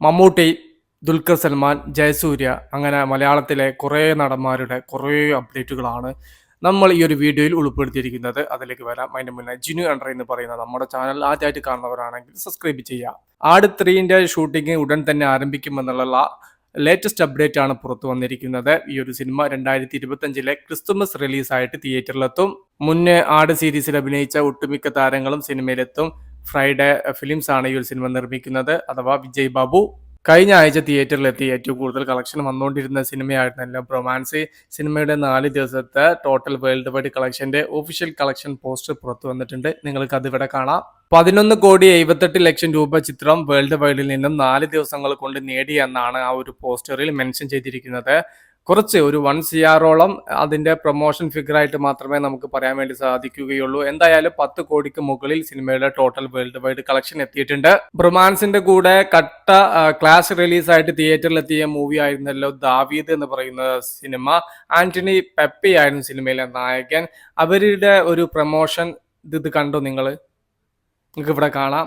മമ്മൂട്ടി ദുൽഖർ സൽമാൻ ജയസൂര്യ അങ്ങനെ മലയാളത്തിലെ കുറേ നടന്മാരുടെ കുറേ അപ്ഡേറ്റുകളാണ് നമ്മൾ ഈ ഒരു വീഡിയോയിൽ ഉൾപ്പെടുത്തിയിരിക്കുന്നത്. അതിലേക്ക് വരാം. അതിന് മുന്നേ ജിനു അണ്ടർ എന്ന് പറയുന്ന നമ്മുടെ ചാനൽ ആദ്യമായിട്ട് കാണുന്നവരാണെങ്കിൽ സബ്സ്ക്രൈബ് ചെയ്യുക. ആട് ത്രീന്റെ ഷൂട്ടിംഗ് ഉടൻ തന്നെ ആരംഭിക്കുമെന്നുള്ള ലേറ്റസ്റ്റ് അപ്ഡേറ്റ് ആണ് പുറത്തു വന്നിരിക്കുന്നത്. ഈ ഒരു സിനിമ രണ്ടായിരത്തി ഇരുപത്തഞ്ചിലെ ക്രിസ്തുമസ് റിലീസായിട്ട് തിയേറ്ററിലെത്തും മുന്നേ ആട് സീരീസിൽ അഭിനയിച്ച ഒട്ടുമിക്ക താരങ്ങളും സിനിമയിലെത്തും ഫ്രൈഡേ ഫിലിംസ് ആണ് ഈ ഒരു സിനിമ നിർമ്മിക്കുന്നത്. അഥവാ വിജയ് ബാബു. കഴിഞ്ഞ ആഴ്ച തിയേറ്ററിലെത്തി. ഏറ്റവും കൂടുതൽ കളക്ഷൻ വന്നുകൊണ്ടിരുന്ന എല്ലാം റൊമാൻസ് സിനിമയുടെ നാല് ദിവസത്തെ ടോട്ടൽ വേൾഡ് വൈഡ് കളക്ഷന്റെ ഒഫീഷ്യൽ കളക്ഷൻ പോസ്റ്റർ പുറത്തു വന്നിട്ടുണ്ട്. നിങ്ങൾക്ക് അതിവിടെ കാണാം. പതിനൊന്ന് കോടി എഴുപത്തെട്ട് ലക്ഷം രൂപ ചിത്രം വേൾഡ് വൈഡിൽ നിന്നും നാല് ദിവസങ്ങൾ കൊണ്ട് നേടി എന്നാണ് ആ ഒരു പോസ്റ്ററിൽ മെൻഷൻ ചെയ്തിരിക്കുന്നത്. കുറച്ച് ഒരു വൺ സി ആറോളം അതിന്റെ പ്രൊമോഷൻ ഫിഗർ ആയിട്ട് മാത്രമേ നമുക്ക് പറയാൻ വേണ്ടി സാധിക്കുകയുള്ളൂ. എന്തായാലും പത്ത് കോടിക്ക് മുകളിൽ സിനിമയുടെ ടോട്ടൽ വേൾഡ് വൈഡ് കളക്ഷൻ എത്തിയിട്ടുണ്ട്. ബ്രൊമാൻസിന്റെ കൂടെ കട്ട ക്ലാസ് റിലീസായിട്ട് തിയേറ്ററിൽ എത്തിയ മൂവി ആയിരുന്നല്ലോ ദാവീദ് എന്ന് പറയുന്ന സിനിമ. ആന്റണി പെപ്പി ആയിരുന്നു സിനിമയിലെ നായകൻ. അവരുടെ ഒരു പ്രൊമോഷൻ ഇത് കണ്ടോ നിങ്ങൾ നിങ്ങൾക്ക് ഇവിടെ കാണാം.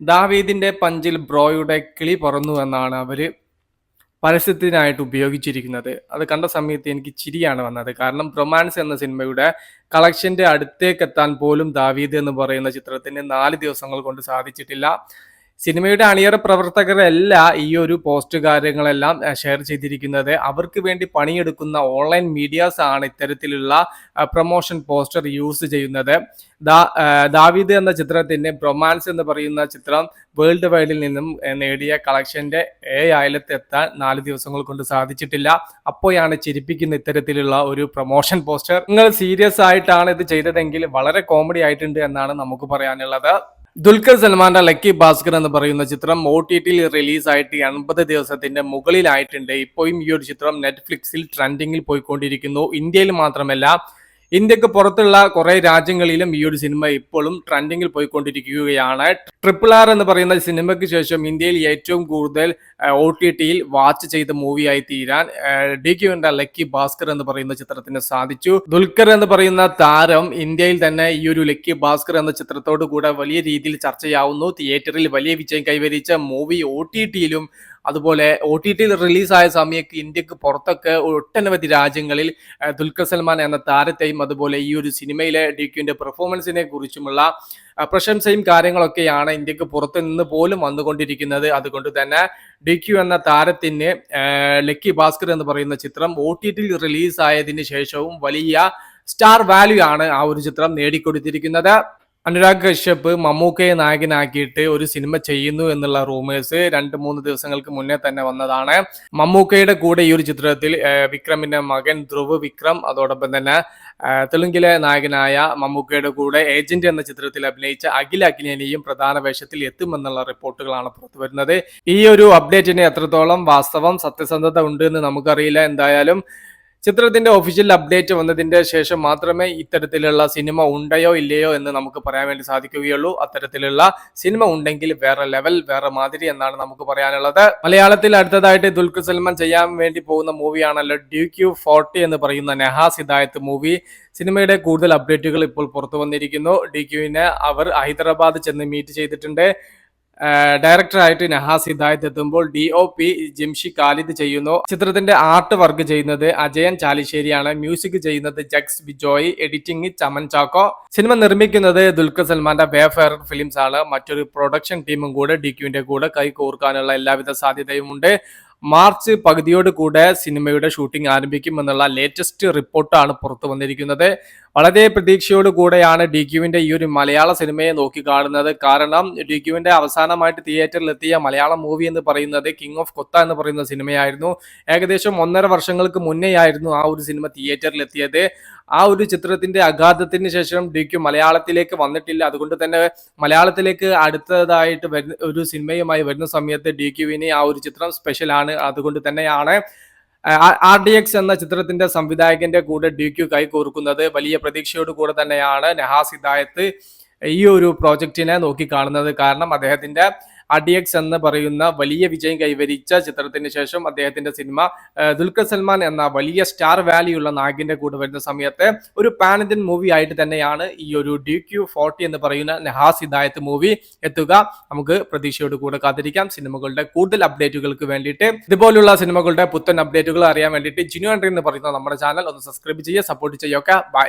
ദാവീദിന്റെ പഞ്ചിൽ ബ്രോയുടെ കിളി പറന്നു എന്നാണ് അവർ പരസ്യത്തിനായിട്ട് ഉപയോഗിച്ചിരിക്കുന്നത്. അത് കണ്ട സമയത്ത് എനിക്ക് ചിരിയാണ് വന്നത്. കാരണം റൊമാൻസ് എന്ന സിനിമയുടെ കളക്ഷന്റെ അടുത്തേക്കെത്താൻ പോലും ദാവീദ് എന്ന് പറയുന്ന ചിത്രത്തിന് നാല് ദിവസങ്ങൾ കൊണ്ട് സാധിച്ചിട്ടില്ല. സിനിമയുടെ അണിയറ പ്രവർത്തകരല്ല ഈ ഒരു പോസ്റ്റ് കാര്യങ്ങളെല്ലാം ഷെയർ ചെയ്തിരിക്കുന്നത്. അവർക്ക് വേണ്ടി പണിയെടുക്കുന്ന ഓൺലൈൻ മീഡിയാസ് ആണ് ഇത്തരത്തിലുള്ള പ്രൊമോഷൻ പോസ്റ്റർ യൂസ് ചെയ്യുന്നത്. ദാവീദ് എന്ന ചിത്രത്തിന്റെ ബ്രൊമാൻസ് എന്ന് പറയുന്ന ചിത്രം വേൾഡ് വൈഡിൽ നിന്നും നേടിയ കളക്ഷന്റെ ഏ ആയിരത്തെത്താൻ നാല് ദിവസങ്ങൾ കൊണ്ട് സാധിച്ചിട്ടില്ല. അപ്പോഴാണ് ചിരിപ്പിക്കുന്ന ഇത്തരത്തിലുള്ള ഒരു പ്രൊമോഷൻ പോസ്റ്റർ. നിങ്ങൾ സീരിയസ് ആയിട്ടാണ് ഇത് ചെയ്തതെങ്കിൽ വളരെ കോമഡി ആയിട്ടുണ്ട് എന്നാണ് നമുക്ക് പറയാനുള്ളത്. ദുൽഖർ സൽമാന്റെ ലക്കി ഭാസ്കർ എന്ന് പറയുന്ന ചിത്രം ഒ ടി ടിയിൽ റിലീസായിട്ട് എൺപത് ദിവസത്തിന്റെ മുകളിലായിട്ടുണ്ട്. ഇപ്പോഴും ഈ ഒരു ചിത്രം നെറ്റ്ഫ്ലിക്സിൽ ട്രെൻഡിങ്ങിൽ പോയിക്കൊണ്ടിരിക്കുന്നു. ഇന്ത്യയിൽ മാത്രമല്ല ഇന്ത്യയ്ക്ക് പുറത്തുള്ള കുറെ രാജ്യങ്ങളിലും ഈ ഒരു സിനിമ ഇപ്പോഴും ട്രെൻഡിങ്ങിൽ പോയിക്കൊണ്ടിരിക്കുകയാണ്. ട്രിപ്പിൾ ആർ എന്ന് പറയുന്ന സിനിമയ്ക്ക് ശേഷം ഇന്ത്യയിൽ ഏറ്റവും കൂടുതൽ ഒ ടി ടിയിൽ വാച്ച് ചെയ്ത മൂവിയായി തീരാൻ ഡി ക്യുവിന്റെ ലക്കി ഭാസ്കർ എന്ന് പറയുന്ന ചിത്രത്തിന് സാധിച്ചു. ദുൽഖർ എന്ന് പറയുന്ന താരം ഇന്ത്യയിൽ തന്നെ ഈ ഒരു ലക്കി ഭാസ്കർ എന്ന ചിത്രത്തോടു കൂടെ വലിയ രീതിയിൽ ചർച്ചയാവുന്നു. തിയേറ്ററിൽ വലിയ വിജയം കൈവരിച്ച മൂവി ഒ ടി ടിയിലും അതുപോലെ ഒ ടി ടിയിൽ റിലീസായ സമയത്ത് ഇന്ത്യയ്ക്ക് പുറത്തൊക്കെ ഒട്ടനവധി രാജ്യങ്ങളിൽ ദുൽഖർ സൽമാൻ എന്ന താരത്തെയും അതുപോലെ ഈ ഒരു സിനിമയിലെ ഡി ക്യുവിന്റെ പെർഫോമൻസിനെ കുറിച്ചുമുള്ള പ്രശംസയും കാര്യങ്ങളൊക്കെയാണ് ഇന്ത്യയ്ക്ക് പുറത്തു നിന്ന് പോലും വന്നുകൊണ്ടിരിക്കുന്നത്. അതുകൊണ്ട് തന്നെ ഡി ക്യു എന്ന താരത്തിന് ലക്കി ഭാസ്കർ എന്ന് പറയുന്ന ചിത്രം ഒ ടി ടിയിൽ റിലീസായതിനു ശേഷവും വലിയ സ്റ്റാർ വാല്യൂ ആണ് ആ ഒരു ചിത്രം നേടിക്കൊടുത്തിരിക്കുന്നത്. അനുരാഗ് കശ്യപ് മമ്മൂക്കയെ നായകനാക്കിയിട്ട് ഒരു സിനിമ ചെയ്യുന്നു എന്നുള്ള റൂമേഴ്സ് രണ്ട് മൂന്ന് ദിവസങ്ങൾക്ക് മുന്നേ തന്നെ വന്നതാണ്. മമ്മൂക്കയുടെ കൂടെ ഈ ഒരു ചിത്രത്തിൽ വിക്രമിന്റെ മകൻ ധ്രുവ് വിക്രം അതോടൊപ്പം തന്നെ തെലുങ്കിലെ നായകനായ മമ്മൂക്കയുടെ കൂടെ ഏജന്റ് എന്ന ചിത്രത്തിൽ അഭിനയിച്ച അഖിൽ അഖിലേനിയും പ്രധാന വേഷത്തിൽ എത്തുമെന്നുള്ള റിപ്പോർട്ടുകളാണ് പുറത്തു വരുന്നത്. ഈ ഒരു അപ്ഡേറ്റിന് എത്രത്തോളം വാസ്തവം സത്യസന്ധത ഉണ്ട് എന്ന് നമുക്കറിയില്ല. എന്തായാലും ചിത്രത്തിന്റെ ഒഫീഷ്യൽ അപ്ഡേറ്റ് വന്നതിന്റെ ശേഷം മാത്രമേ ഇത്തരത്തിലുള്ള സിനിമ ഉണ്ടയോ ഇല്ലയോ എന്ന് നമുക്ക് പറയാൻ വേണ്ടി സാധിക്കുകയുള്ളൂ. അത്തരത്തിലുള്ള സിനിമ ഉണ്ടെങ്കിൽ വേറെ ലെവൽ വേറെ മാതിരി എന്നാണ് നമുക്ക് പറയാനുള്ളത്. മലയാളത്തിൽ അടുത്തതായിട്ട് ദുൽഖർ സൽമാൻ ചെയ്യാൻ വേണ്ടി പോകുന്ന മൂവിയാണല്ലോ ഡ്യൂ ക്യൂ ഫോർട്ടി എന്ന് പറയുന്ന നെഹാസ് ഹിദായത്ത് മൂവി. സിനിമയുടെ കൂടുതൽ അപ്ഡേറ്റുകൾ ഇപ്പോൾ പുറത്തു വന്നിരിക്കുന്നു. ഡി ക്യുവിനെ അവർ ഹൈദരാബാദ് ചെന്ന് മീറ്റ് ചെയ്തിട്ടുണ്ട്. ഡയറക്ടറായിട്ട് നഹാസ് ഹിദായത്ത് എത്തുമ്പോൾ D O P Jimshi Khalid ചെയ്യുന്നു. ചിത്രത്തിന്റെ ആർട്ട് വർക്ക് ചെയ്യുന്നത് അജയൻ ചാലിശ്ശേരിയാണ്. മ്യൂസിക് ചെയ്യുന്നത് ജക്സ് ബിജോയ് എഡിറ്റിംഗ് ചമൻ ചാക്കോ. സിനിമ നിർമ്മിക്കുന്നത് ദുൽഖർ സൽമാന്റെ വേഫെയർ ഫിലിംസ് ആണ്. മറ്റൊരു പ്രൊഡക്ഷൻ ടീമും കൂടെ ഡി ക്യുവിന്റെ കൂടെ കൈ കോർക്കാനുള്ള എല്ലാവിധ സാധ്യതയും ഉണ്ട്. മാർച്ച് പകുതിയോട് കൂടെ സിനിമയുടെ ഷൂട്ടിംഗ് ആരംഭിക്കുമെന്നുള്ള ലേറ്റസ്റ്റ് റിപ്പോർട്ടാണ് പുറത്തു വന്നിരിക്കുന്നത്. വളരെ പ്രതീക്ഷയോടുകൂടെയാണ് ഡി ക്യുവിന്റെ ഈ ഒരു മലയാള സിനിമയെ നോക്കി കാണുന്നത്. കാരണം ഡി ക്യുവിന്റെ അവസാനമായിട്ട് തിയേറ്ററിൽ എത്തിയ മലയാളം മൂവി എന്ന് പറയുന്നത് കിങ് ഓഫ് കൊത്ത എന്ന് പറയുന്ന സിനിമയായിരുന്നു. ഏകദേശം ഒന്നര വർഷങ്ങൾക്ക് മുന്നേ ആയിരുന്നു ആ ഒരു സിനിമ തിയേറ്ററിൽ എത്തിയത്. ആ ഒരു ചിത്രത്തിന്റെ അഗാധത്തിന് ശേഷം ഡി ക്യു മലയാളത്തിലേക്ക് വന്നിട്ടില്ല. അതുകൊണ്ട് തന്നെ മലയാളത്തിലേക്ക് അടുത്തതായിട്ട് വരുന്ന ഒരു സിനിമയുമായി വരുന്ന സമയത്ത് ഡി ക്യുവിന് ആ ഒരു ചിത്രം സ്പെഷ്യലാണ് അതുകൊണ്ട് തന്നെയാണ് ആർ ഡി എക്സ് എന്ന ചിത്രത്തിന്റെ സംവിധായകന്റെ കൂടെ ഡി ക്യു കൈകോർക്കുന്നത് വലിയ പ്രതീക്ഷയോട് കൂടെ തന്നെയാണ് നെഹാസ് ഹിദായത്ത് ഈ ഒരു പ്രോജക്റ്റിനെ നോക്കി കാണുന്നത്. കാരണം അദ്ദേഹത്തിന്റെ അഡിയക്സ് എന്ന് പറയുന്ന വലിയ വിജയം കൈവരിച്ച ചിത്രത്തിന് ശേഷം അദ്ദേഹത്തിന്റെ സിനിമ ദുൽഖർ സൽമാൻ എന്ന വലിയ സ്റ്റാർ വാല്യുള്ള നാഗിന്റെ കൂടെ വരുന്ന സമയത്ത് ഒരു പാൻ ഇന്ത്യൻ മൂവി ആയിട്ട് തന്നെയാണ് ഈ ഒരു ഡി ക്യു ഫോർട്ടി എന്ന് പറയുന്ന നെഹാസ് ഹിദായത്ത് മൂവി എത്തുക. നമുക്ക് പ്രതീക്ഷയോട് കൂടെ കാത്തിരിക്കാം. സിനിമകളുടെ കൂടുതൽ അപ്ഡേറ്റുകൾക്ക് വേണ്ടിയിട്ട് ഇതുപോലുള്ള സിനിമകളുടെ പുത്തൻ അപ്ഡേറ്റുകൾ അറിയാൻ വേണ്ടിയിട്ട് ജിനു ആൻഡ്രി എന്ന് പറയുന്ന നമ്മുടെ ചാനൽ ഒന്ന് സബ്സ്ക്രൈബ് ചെയ്യുക സപ്പോർട്ട് ചെയ്യുക. ബൈ.